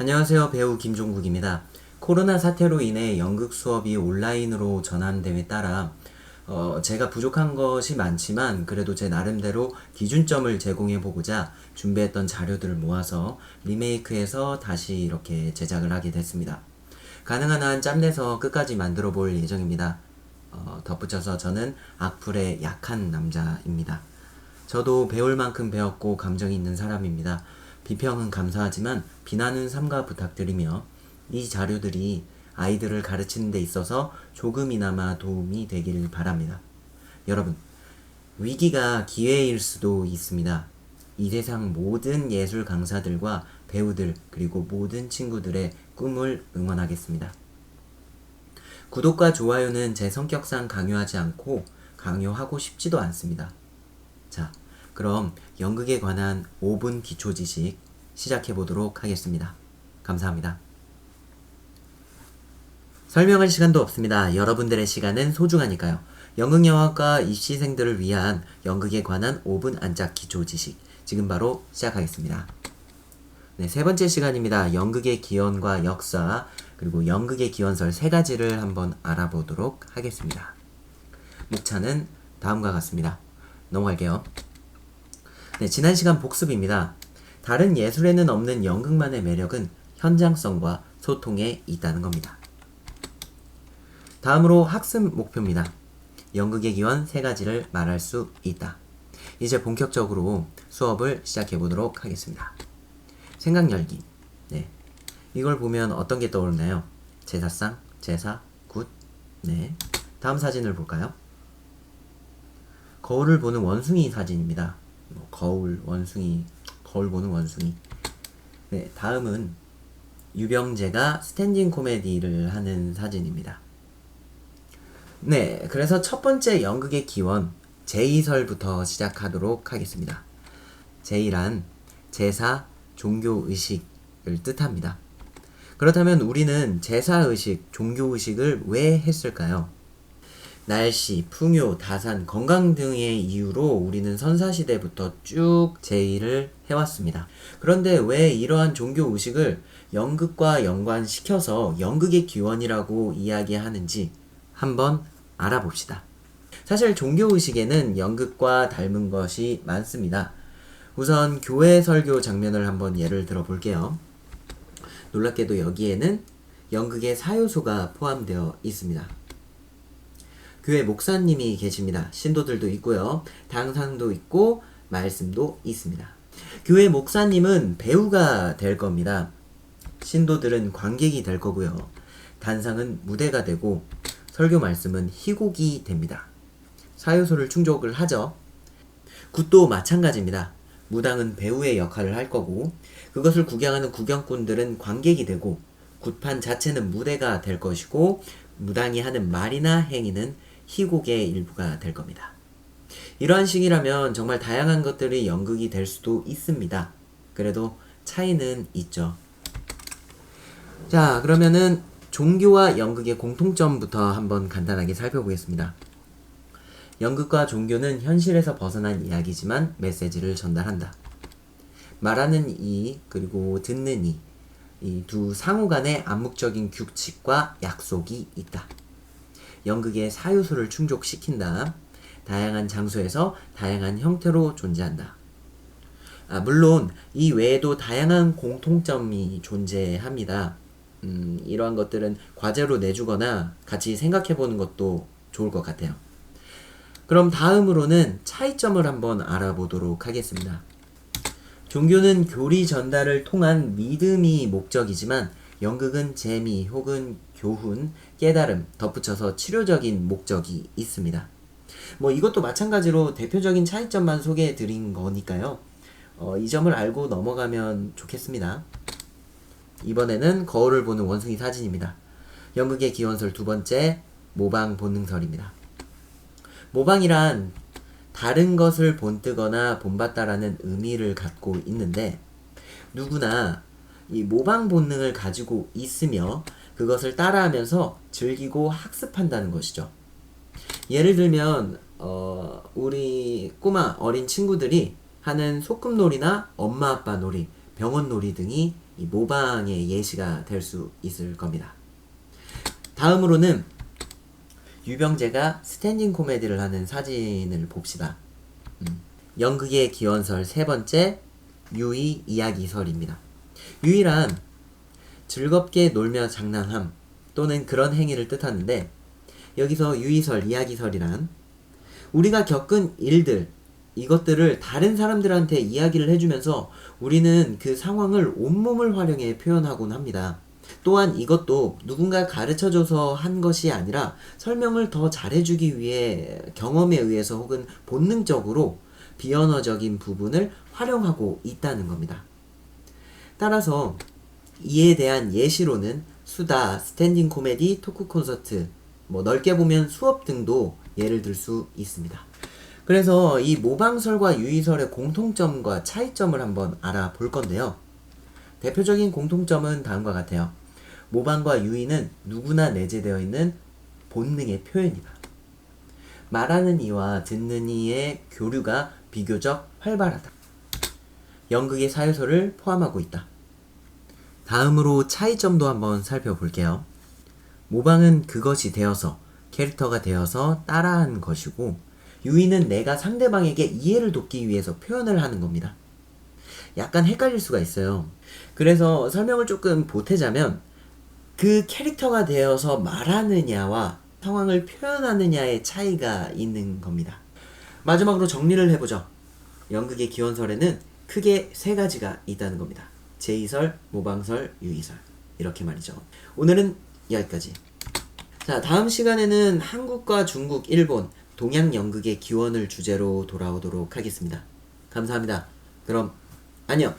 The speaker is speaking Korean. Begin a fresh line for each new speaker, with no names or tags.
안녕하세요. 배우 김종국입니다. 코로나 사태로 인해 연극 수업이 온라인으로 전환됨에 따라 어, 제가 부족한 것이 많지만 그래도 제 나름대로 기준점을 제공해 보고자 준비했던 자료들을 모아서 리메이크해서 다시 이렇게 제작을 하게 됐습니다. 가능한 한 짬내서 끝까지 만들어 볼 예정입니다. 어, 덧붙여서 저는 악플에 약한 남자입니다. 저도 배울 만큼 배웠고 감정이 있는 사람입니다. 비평은 감사하지만 비난은 삼가 부탁드리며 이 자료들이 아이들을 가르치는 데 있어서 조금이나마 도움이 되길 바랍니다. 여러분, 위기가 기회일 수도 있습니다. 이 세상 모든 예술 강사들과 배우들 그리고 모든 친구들의 꿈을 응원하겠습니다. 구독과 좋아요는 제 성격상 강요하지 않고 강요하고 싶지도 않습니다. 자, 그럼 연극에 관한 5분 기초 지식 시작해 보도록 하겠습니다. 감사합니다. 설명할 시간도 없습니다. 여러분들의 시간은 소중하니까요. 연극영화과 입시생들을 위한 연극에 관한 5분 안짝 기초 지식 지금 바로 시작하겠습니다. 네, 세 번째 시간입니다. 연극의 기원과 역사 그리고 연극의 기원설 세 가지를 한번 알아보도록 하겠습니다. 목차는 다음과 같습니다. 넘어갈게요. 네, 지난 시간 복습입니다. 다른 예술에는 없는 연극만의 매력은 현장성과 소통에 있다는 겁니다. 다음으로 학습 목표입니다. 연극의 기원 세 가지를 말할 수 있다. 이제 본격적으로 수업을 시작해 보도록 하겠습니다. 생각 열기. 네. 이걸 보면 어떤 게 떠오르나요? 제사상, 제사, 굿. 네. 다음 사진을 볼까요? 거울을 보는 원숭이 사진입니다. 뭐 거울, 원숭이, 거울 보는 원숭이. 네, 다음은 유병재가 스탠딩 코미디를 하는 사진입니다. 네, 그래서 첫 번째 연극의 기원, 제이설부터 시작하도록 하겠습니다. 제이란 제사, 종교의식을 뜻합니다. 그렇다면 우리는 제사의식, 종교의식을 왜 했을까요? 날씨, 풍요, 다산, 건강 등의 이유로 우리는 선사시대부터 쭉 제의를 해왔습니다. 그런데 왜 이러한 종교 의식을 연극과 연관시켜서 연극의 기원이라고 이야기하는지 한번 알아봅시다. 사실 종교 의식에는 연극과 닮은 것이 많습니다. 우선 교회 설교 장면을 한번 예를 들어 볼게요. 놀랍게도 여기에는 연극의 사요소가 포함되어 있습니다. 교회 목사님이 계십니다. 신도들도 있고요. 당상도 있고 말씀도 있습니다. 교회 목사님은 배우가 될 겁니다. 신도들은 관객이 될 거고요. 단상은 무대가 되고 설교 말씀은 희곡이 됩니다. 사요소를 충족을 하죠. 굿도 마찬가지입니다. 무당은 배우의 역할을 할 거고 그것을 구경하는 구경꾼들은 관객이 되고 굿판 자체는 무대가 될 것이고 무당이 하는 말이나 행위는 희곡의 일부가 될 겁니다. 이러한 식이라면 정말 다양한 것들이 연극이 될 수도 있습니다. 그래도 차이는 있죠. 자, 그러면은 종교와 연극의 공통점부터 한번 간단하게 살펴보겠습니다. 연극과 종교는 현실에서 벗어난 이야기지만 메시지를 전달한다. 말하는 이 그리고 듣는 이, 이 두 상호 간의 암묵적인 규칙과 약속이 있다. 연극의 사요소를 충족시킨다. 다양한 장소에서 다양한 형태로 존재한다. 아, 물론 이 외에도 다양한 공통점이 존재합니다. 음, 이러한 것들은 과제로 내주거나 같이 생각해 보는 것도 좋을 것 같아요. 그럼 다음으로는 차이점을 한번 알아보도록 하겠습니다. 종교는 교리 전달을 통한 믿음이 목적이지만 연극은 재미 혹은 교훈, 깨달음, 덧붙여서 치료적인 목적이 있습니다. 뭐 이것도 마찬가지로 대표적인 차이점만 소개해 드린 거니까요. 어, 이 점을 알고 넘어가면 좋겠습니다. 이번에는 거울을 보는 원숭이 사진입니다. 연극의 기원설 두 번째 모방 본능설입니다. 모방이란 다른 것을 본뜨거나 본받다라는 의미를 갖고 있는데 누구나 이 모방 본능을 가지고 있으며 그것을 따라하면서 즐기고 학습한다는 것이죠. 예를 들면 어, 우리 꼬마 어린 친구들이 하는 소꿉놀이나 엄마 아빠 놀이, 병원 놀이 등이 이 모방의 예시가 될 수 있을 겁니다. 다음으로는 유병재가 스탠딩 코미디를 하는 사진을 봅시다. 음, 연극의 기원설 세 번째 유의 이야기설입니다. 유의란 즐겁게 놀며 장난함 또는 그런 행위를 뜻하는데 여기서 유의설, 이야기설이란 우리가 겪은 일들 이것들을 다른 사람들한테 이야기를 해주면서 우리는 그 상황을 온몸을 활용해 표현하곤 합니다. 또한 이것도 누군가 가르쳐줘서 한 것이 아니라 설명을 더 잘해주기 위해 경험에 의해서 혹은 본능적으로 비언어적인 부분을 활용하고 있다는 겁니다. 따라서 이에 대한 예시로는 수다, 스탠딩 코미디, 토크 콘서트, 뭐 넓게 보면 수업 등도 예를 들 수 있습니다. 그래서 이 모방설과 유의설의 공통점과 차이점을 한번 알아볼 건데요. 대표적인 공통점은 다음과 같아요. 모방과 유의는 누구나 내재되어 있는 본능의 표현이다. 말하는 이와 듣는 이의 교류가 비교적 활발하다. 연극의 사유서를 포함하고 있다. 다음으로 차이점도 한번 살펴볼게요. 모방은 그것이 되어서 캐릭터가 되어서 따라한 것이고 유의는 내가 상대방에게 이해를 돕기 위해서 표현을 하는 겁니다. 약간 헷갈릴 수가 있어요. 그래서 설명을 조금 보태자면 그 캐릭터가 되어서 말하느냐와 상황을 표현하느냐의 차이가 있는 겁니다. 마지막으로 정리를 해보죠. 연극의 기원설에는 크게 세 가지가 있다는 겁니다. 제이설, 모방설, 유의설. 이렇게 말이죠. 오늘은 여기까지. 자, 다음 시간에는 한국과 중국, 일본, 동양 연극의 기원을 주제로 돌아오도록 하겠습니다. 감사합니다. 그럼 안녕.